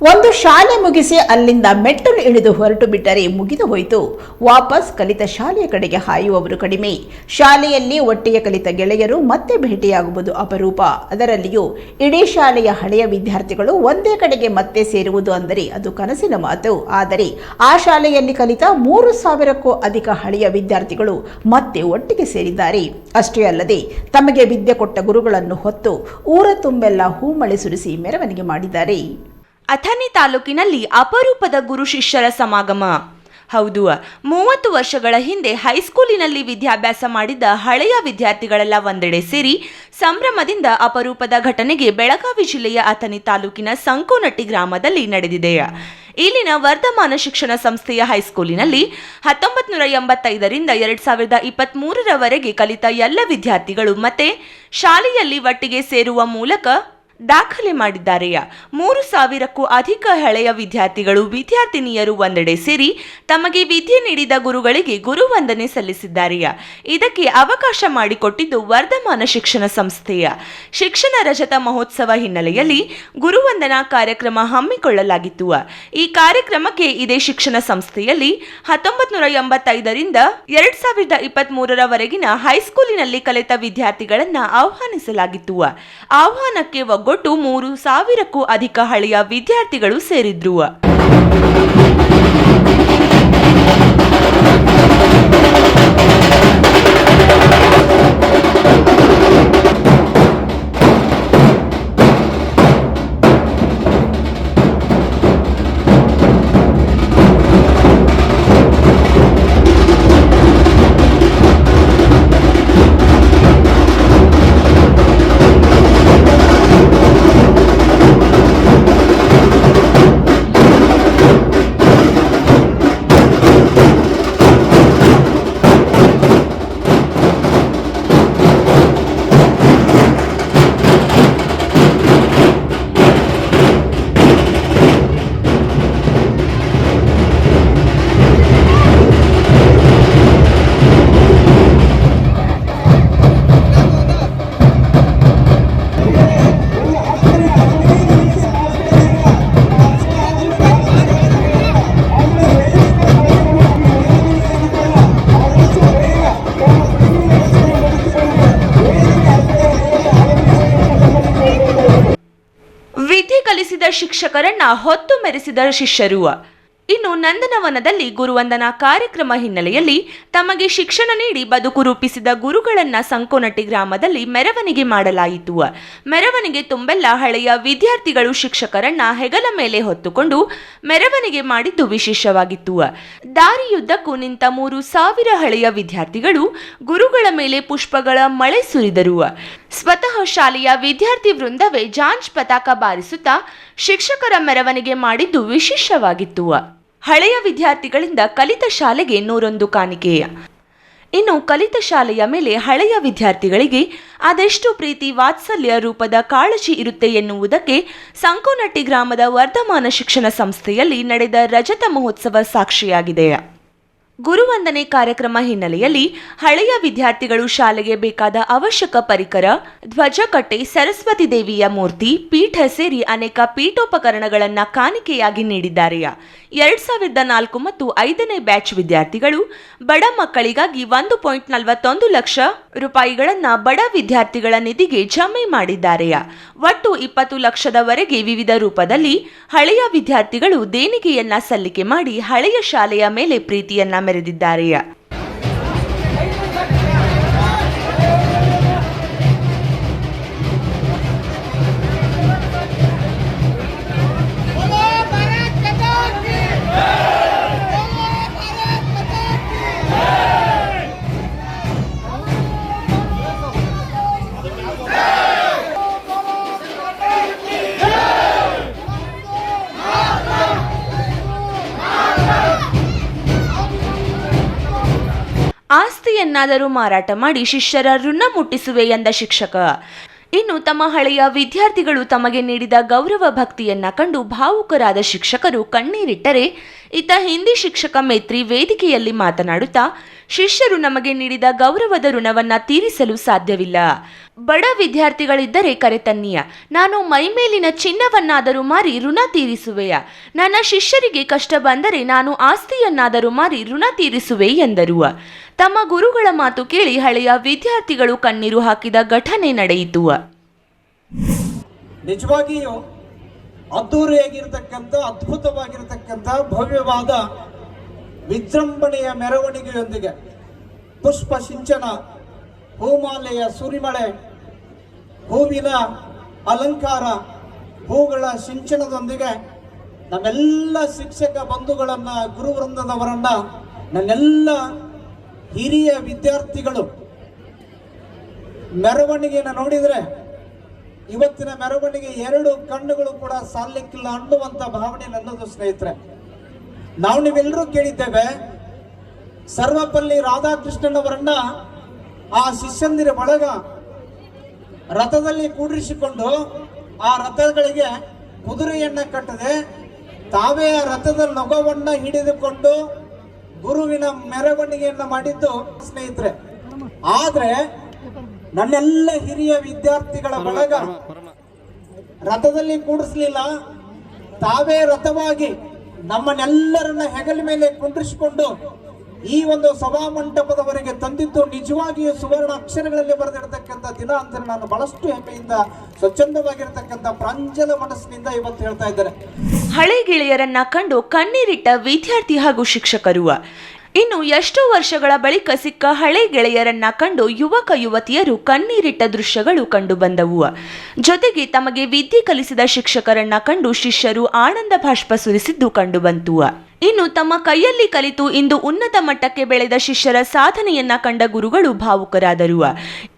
ಒಂದು ಶಾಲೆ ಮುಗಿಸಿ ಅಲ್ಲಿಂದ ಮೆಟ್ಟಲು ಇಳಿದು ಹೊರಟು ಬಿಟ್ಟರೆ ಮುಗಿದು ಹೋಯಿತು. ವಾಪಸ್ ಕಲಿತ ಶಾಲೆಯ ಕಡೆಗೆ ಹಾಯುವವರು ಕಡಿಮೆ. ಶಾಲೆಯಲ್ಲಿ ಒಟ್ಟಿಗೆ ಕಲಿತ ಗೆಳೆಯರು ಮತ್ತೆ ಭೇಟಿಯಾಗುವುದು ಅಪರೂಪ. ಅದರಲ್ಲಿಯೂ ಇಡೀ ಶಾಲೆಯ ಹಳೆಯ ವಿದ್ಯಾರ್ಥಿಗಳು ಒಂದೇ ಕಡೆಗೆ ಮತ್ತೆ ಸೇರುವುದು ಅಂದರೆ ಅದು ಕನಸಿನ ಮಾತು. ಆದರೆ ಆ ಶಾಲೆಯಲ್ಲಿ ಕಲಿತ ಮೂರು ಸಾವಿರಕ್ಕೂ ಅಧಿಕ ಹಳೆಯ ವಿದ್ಯಾರ್ಥಿಗಳು ಮತ್ತೆ ಒಟ್ಟಿಗೆ ಸೇರಿದ್ದಾರೆ. ಅಷ್ಟೇ ಅಲ್ಲದೆ ತಮಗೆ ವಿದ್ಯೆ ಕೊಟ್ಟ ಗುರುಗಳನ್ನು ಹೊತ್ತು ಊರ ತುಂಬೆಲ್ಲ ಹೂಮಳೆ ಸುರಿಸಿ ಮೆರವಣಿಗೆ ಮಾಡಿದ್ದಾರೆ. ಅಥಣಿ ತಾಲೂಕಿನಲ್ಲಿ ಅಪರೂಪದ ಗುರು ಶಿಷ್ಯರ ಸಮಾಗಮ. ಹೌದು, ಮೂವತ್ತು ವರ್ಷಗಳ ಹಿಂದೆ ಹೈಸ್ಕೂಲಿನಲ್ಲಿ ವಿದ್ಯಾಭ್ಯಾಸ ಮಾಡಿದ್ದ ಹಳೆಯ ವಿದ್ಯಾರ್ಥಿಗಳೆಲ್ಲ ಒಂದೆಡೆ ಸೇರಿ ಸಂಭ್ರಮದಿಂದ ಅಪರೂಪದ ಘಟನೆಗೆ ಬೆಳಗಾವಿ ಜಿಲ್ಲೆಯ ಅಥಣಿ ತಾಲೂಕಿನ ಸಂಕೋನಟ್ಟಿ ಗ್ರಾಮದಲ್ಲಿ ನಡೆದಿದೆ. ಇಲ್ಲಿನ ವರ್ಧಮಾನ ಶಿಕ್ಷಣ ಸಂಸ್ಥೆಯ ಹೈಸ್ಕೂಲಿನಲ್ಲಿ ಹತ್ತೊಂಬತ್ತು ನೂರ ಎಂಬತ್ತೈದರಿಂದ ಎರಡ್ ಸಾವಿರದ ಇಪ್ಪತ್ತ್ ಮೂರರವರೆಗೆ ಕಲಿತ ಎಲ್ಲ ವಿದ್ಯಾರ್ಥಿಗಳು ಮತ್ತೆ ಶಾಲೆಯಲ್ಲಿ ಒಟ್ಟಿಗೆ ಸೇರುವ ಮೂಲಕ ದಾಖಲೆ ಮಾಡಿದ್ದಾರೆಯಾ ಮೂರು ಸಾವಿರಕ್ಕೂ ಅಧಿಕ ಹಳೆಯ ವಿದ್ಯಾರ್ಥಿಗಳು, ವಿದ್ಯಾರ್ಥಿನಿಯರು ಒಂದೆಡೆ ಸೇರಿ ತಮಗೆ ವಿದ್ಯೆ ನೀಡಿದ ಗುರುಗಳಿಗೆ ಗುರುವಂದನೆ ಸಲ್ಲಿಸಿದ್ದಾರೆಯಾ ಇದಕ್ಕೆ ಅವಕಾಶ ಮಾಡಿಕೊಟ್ಟಿದ್ದು ವರ್ಧಮಾನ ಶಿಕ್ಷಣ ಸಂಸ್ಥೆಯ. ಶಿಕ್ಷಣ ರಜತ ಮಹೋತ್ಸವ ಹಿನ್ನೆಲೆಯಲ್ಲಿ ಗುರುವಂದನಾ ಕಾರ್ಯಕ್ರಮ ಹಮ್ಮಿಕೊಳ್ಳಲಾಗಿತ್ತು. ಈ ಕಾರ್ಯಕ್ರಮಕ್ಕೆ ಇದೇ ಶಿಕ್ಷಣ ಸಂಸ್ಥೆಯಲ್ಲಿ ಹತ್ತೊಂಬತ್ತು ನೂರ ಎಂಬತ್ತೈದರಿಂದ ಎರಡ್ ಸಾವಿರದ ಇಪ್ಪತ್ತ್ ಮೂರರವರೆಗಿನ ಹೈಸ್ಕೂಲಿನಲ್ಲಿ ಕಲಿತ ವಿದ್ಯಾರ್ಥಿಗಳನ್ನ ಆಹ್ವಾನಿಸಲಾಗಿತ್ತು. ಆಹ್ವಾನಕ್ಕೆ ಒಗ್ಗೊಟ್ಟು ಮೂರು ಸಾವಿರಕ್ಕೂ ಅಧಿಕ ಹಳೆಯ ವಿದ್ಯಾರ್ಥಿಗಳು ಸೇರಿದ್ರು ಶಿಕ್ಷಕರನ್ನ ಹೊತ್ತು ಮೆರೆಸಿದ ಶಿಷ್ಯರು. ಇನ್ನು ನಂದನವನದಲ್ಲಿ ಗುರುವಂದನಾ ಕಾರ್ಯಕ್ರಮ ಹಿನ್ನೆಲೆಯಲ್ಲಿ ತಮಗೆ ಶಿಕ್ಷಣ ನೀಡಿ ಬದುಕು ರೂಪಿಸಿದ ಗುರುಗಳನ್ನ ಸಂಕೋನಟ್ಟಿ ಗ್ರಾಮದಲ್ಲಿ ಮೆರವಣಿಗೆ ಮಾಡಲಾಯಿತು. ಮೆರವಣಿಗೆ ತುಂಬೆಲ್ಲ ಹಳೆಯ ವಿದ್ಯಾರ್ಥಿಗಳು ಶಿಕ್ಷಕರನ್ನ ಹೆಗಲ ಮೇಲೆ ಹೊತ್ತುಕೊಂಡು ಮೆರವಣಿಗೆ ಮಾಡಿದ್ದು ವಿಶೇಷವಾಗಿತ್ತು. ದಾರಿಯುದ್ದಕ್ಕೂ ನಿಂತ ಮೂರು ಸಾವಿರ ಹಳೆಯ ವಿದ್ಯಾರ್ಥಿಗಳು ಗುರುಗಳ ಮೇಲೆ ಪುಷ್ಪಗಳ ಮಳೆ ಸುರಿದರು. ಸ್ವತಃ ಶಾಲೆಯ ವಿದ್ಯಾರ್ಥಿ ವೃಂದವೇ ಜಾಂಜ್ ಪತಾಕ ಬಾರಿಸುತ್ತಾ ಶಿಕ್ಷಕರ ಮೆರವಣಿಗೆ ಮಾಡಿದ್ದು ವಿಶೇಷವಾಗಿತ್ತು. ಹಳೆಯ ವಿದ್ಯಾರ್ಥಿಗಳಿಂದ ಕಲಿತ ಶಾಲೆಗೆ ನೂರೊಂದು ಕಾಣಿಕೆ. ಇನ್ನು ಕಲಿತ ಶಾಲೆಯ ಮೇಲೆ ಹಳೆಯ ವಿದ್ಯಾರ್ಥಿಗಳಿಗೆ ಅದೆಷ್ಟು ಪ್ರೀತಿ ವಾತ್ಸಲ್ಯ ರೂಪದ ಕಾಳಜಿ ಇರುತ್ತೆ ಎನ್ನುವುದಕ್ಕೆ ಸಂಕೋನಟ್ಟಿ ಗ್ರಾಮದ ವರ್ಧಮಾನ ಶಿಕ್ಷಣ ಸಂಸ್ಥೆಯಲ್ಲಿ ನಡೆದ ರಜತ ಮಹೋತ್ಸವ ಸಾಕ್ಷಿಯಾಗಿದೆ. ಗುರುವಂದನೆ ಕಾರ್ಯಕ್ರಮ ಹಿನ್ನೆಲೆಯಲ್ಲಿ ಹಳೆಯ ವಿದ್ಯಾರ್ಥಿಗಳು ಶಾಲೆಗೆ ಬೇಕಾದ ಅವಶ್ಯಕ ಪರಿಕರ ಧ್ವಜಕಟ್ಟೆ ಸರಸ್ವತಿ ದೇವಿಯ ಮೂರ್ತಿ, ಪೀಠ ಸೇರಿ ಅನೇಕ ಪೀಠೋಪಕರಣಗಳನ್ನು ಕಾಣಿಕೆಯಾಗಿ ನೀಡಿದ್ದಾರೆ. ಎರಡ್ ಸಾವಿರದ ನಾಲ್ಕು ಮತ್ತು ಐದನೇ ಬ್ಯಾಚ್ ವಿದ್ಯಾರ್ಥಿಗಳು ಬಡ ಮಕ್ಕಳಿಗಾಗಿ ಒಂದು ಪಾಯಿಂಟ್ ನಲವತ್ತೊಂದು ಲಕ್ಷ ರೂಪಾಯಿಗಳನ್ನ ಬಡ ವಿದ್ಯಾರ್ಥಿಗಳ ನಿಧಿಗೆ ಜಮೆ ಮಾಡಿದ್ದಾರೆ. ಒಟ್ಟು ಇಪ್ಪತ್ತು ಲಕ್ಷದವರೆಗೆ ವಿವಿಧ ರೂಪದಲ್ಲಿ ಹಳೆಯ ವಿದ್ಯಾರ್ಥಿಗಳು ದೇಣಿಗೆಯನ್ನ ಸಲ್ಲಿಕೆ ಮಾಡಿ ಹಳೆಯ ಶಾಲೆಯ ಮೇಲೆ ಪ್ರೀತಿಯನ್ನ meredidaria ಆಸ್ತಿಯನ್ನಾದರೂ ಮಾರಾಟ ಮಾಡಿ ಶಿಷ್ಯರ ಋಣ ಮುಟ್ಟಿಸುವೆ ಎಂದ ಶಿಕ್ಷಕ. ಇನ್ನು ತಮ್ಮ ಹಳೆಯ ವಿದ್ಯಾರ್ಥಿಗಳು ತಮಗೆ ನೀಡಿದ ಗೌರವ ಭಕ್ತಿಯನ್ನ ಕಂಡು ಭಾವುಕರಾದ ಶಿಕ್ಷಕರು ಕಣ್ಣೀರಿಟ್ಟರೆ ಇತ್ತ ಹಿಂದಿ ಶಿಕ್ಷಕ ಮೇತ್ರಿ ವೇದಿಕೆಯಲ್ಲಿ ಮಾತನಾಡುತ್ತಾ, ಶಿಷ್ಯರು ನಮಗೆ ನೀಡಿದ ಗೌರವದ ಋಣವನ್ನ ತೀರಿಸಲು ಸಾಧ್ಯವಿಲ್ಲ. ಬಡ ವಿದ್ಯಾರ್ಥಿಗಳಿದ್ದರೆ ಕರೆತನ್ನಿಯ. ನಾನು ಮೈಮೇಲಿನ ಚಿನ್ನವನ್ನಾದರೂ ಮಾರಿ ಋಣ ತೀರಿಸುವೆಯ. ನನ್ನ ಶಿಷ್ಯರಿಗೆ ಕಷ್ಟ ಬಂದರೆ ನಾನು ಆಸ್ತಿಯನ್ನಾದರೂ ಮಾರಿ ಋಣ ತೀರಿಸುವೆ ಎಂದರು. ತಮ್ಮ ಗುರುಗಳ ಮಾತು ಕೇಳಿ ಹಳೆಯ ವಿದ್ಯಾರ್ಥಿಗಳು ಕಣ್ಣೀರು ಹಾಕಿದ ಘಟನೆ ನಡೆಯಿತು. ನಿಜವಾಗಿಯೂ ಅದ್ದೂರಿಯಾಗಿರ್ತಕ್ಕಂಥ, ಅದ್ಭುತವಾಗಿರತಕ್ಕಂಥ, ಭವ್ಯವಾದ ವಿಜೃಂಭಣೆಯ ಮೆರವಣಿಗೆಯೊಂದಿಗೆ ಪುಷ್ಪ ಸಿಂಚನ, ಹೂಮಾಲೆಯ ಸುರಿಮಳೆ, ಹೂವಿನ ಅಲಂಕಾರ, ಹೂಗಳ ಸಿಂಚನದೊಂದಿಗೆ ನಮ್ಮೆಲ್ಲ ಶಿಕ್ಷಕ ಬಂಧುಗಳನ್ನು, ಗುರುವೃಂದದವರನ್ನ ನನ್ನೆಲ್ಲ ಹಿರಿಯ ವಿದ್ಯಾರ್ಥಿಗಳು ಮೆರವಣಿಗೆಯನ್ನು ನೋಡಿದರೆ ಇವತ್ತಿನ ಮೆರವಣಿಗೆ ಎರಡು ಕಣ್ಣುಗಳು ಕೂಡ ಸಾಲಲಿಕ್ಕಿಲ್ಲ ಅನ್ನುವಂಥ ಭಾವನೆ ನನ್ನದು ಸ್ನೇಹಿತರೆ. ನಾವು ನೀವೆಲ್ಲರೂ ಕೇಳಿದ್ದೇವೆ, ಸರ್ವಪಲ್ಲಿ ರಾಧಾಕೃಷ್ಣನವರನ್ನ ಆ ಶಿಷ್ಯಂದಿರ ಬಳಗ ರಥದಲ್ಲಿ ಕೂಡಿರಿಸಿಕೊಂಡು ಆ ರಥಗಳಿಗೆ ಕುದುರೆಯನ್ನ ಕಟ್ಟದೆ. ತಾವೇ ಆ ರಥದ ನೊಗವನ್ನ ಹಿಡಿದುಕೊಂಡು ಗುರುವಿನ ಮೆರವಣಿಗೆಯನ್ನ ಮಾಡಿದ್ದು ಸ್ನೇಹಿತರೆ. ಆದ್ರೆ ನನ್ನೆಲ್ಲ ಹಿರಿಯ ವಿದ್ಯಾರ್ಥಿಗಳ ಬಳಗ ರಥದಲ್ಲಿ ಕೂಡಿಸ್ಲಿಲ್ಲ. ತಾವೇ ರಥವಾಗಿ ನಮ್ಮನ್ನೆಲ್ಲರನ್ನ ಹೆಗಲ ಮೇಲೆ ಕುಂಡ್ರಿಸಿಕೊಂಡು ಈ ಒಂದು ಸಭಾ ಮಂಟಪದವರೆಗೆ ತಂದಿದ್ದು ನಿಜವಾಗಿಯೂ ಸುವರ್ಣ ಅಕ್ಷರಗಳಲ್ಲಿ ಬರೆದಿರತಕ್ಕಂತ ದಿನ ಅಂತ ನಾನು ಬಹಳಷ್ಟು ಹೆಮ್ಮೆಯಿಂದ ಸ್ವಚ್ಛಂದವಾಗಿರತಕ್ಕಂಥ ಪ್ರಾಂಜಲ ಮನಸ್ಸಿನಿಂದ ಇವತ್ತು ಹೇಳ್ತಾ ಇದ್ದಾರೆ ಹಳೆ ಗೆಳೆಯರನ್ನ ಕಂಡು ಕಣ್ಣೀರಿಟ್ಟ ವಿದ್ಯಾರ್ಥಿ ಹಾಗೂ ಶಿಕ್ಷಕರು. ಇನ್ನು ಎಷ್ಟೋ ವರ್ಷಗಳ ಬಳಿಕ ಸಿಕ್ಕ ಹಳೆ ಗೆಳೆಯರನ್ನ ಕಂಡು ಯುವಕ ಯುವತಿಯರು ಕಣ್ಣೀರಿಟ್ಟ ದೃಶ್ಯಗಳು ಕಂಡುಬಂದವು ಜೊತೆಗೆ ತಮಗೆ ವಿದ್ಯೆ ಕಲಿಸಿದ ಶಿಕ್ಷಕರನ್ನ ಕಂಡು ಶಿಷ್ಯರು ಆನಂದ ಭಾಷ್ಪ ಸುರಿಸಿದ್ದು ಕಂಡುಬಂತು ಇನ್ನು ತಮ್ಮ ಕೈಯಲ್ಲಿ ಕಲಿತು ಇಂದು ಉನ್ನತ ಮಟ್ಟಕ್ಕೆ ಬೆಳೆದ ಶಿಷ್ಯರ ಸಾಧನೆಯನ್ನ ಕಂಡ ಗುರುಗಳು ಭಾವುಕರಾದರು.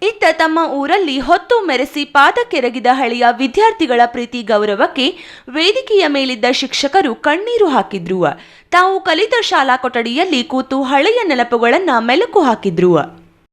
ಇತ್ತ ತಮ್ಮ ಊರಲ್ಲಿ ಹೊತ್ತು ಮೆರೆಸಿ ಪಾದಕ್ಕೆರಗಿದ ಹಳೆಯ ವಿದ್ಯಾರ್ಥಿಗಳ ಪ್ರೀತಿ ಗೌರವಕ್ಕೆ ವೇದಿಕೆಯ ಮೇಲಿದ್ದ ಶಿಕ್ಷಕರು ಕಣ್ಣೀರು ಹಾಕಿದ್ರು. ತಾವು ಕಲಿತ ಶಾಲಾ ಕೊಠಡಿಯಲ್ಲಿ ಕೂತು ಹಳೆಯ ನೆನಪುಗಳನ್ನ ಮೆಲುಕು ಹಾಕಿದ್ರು.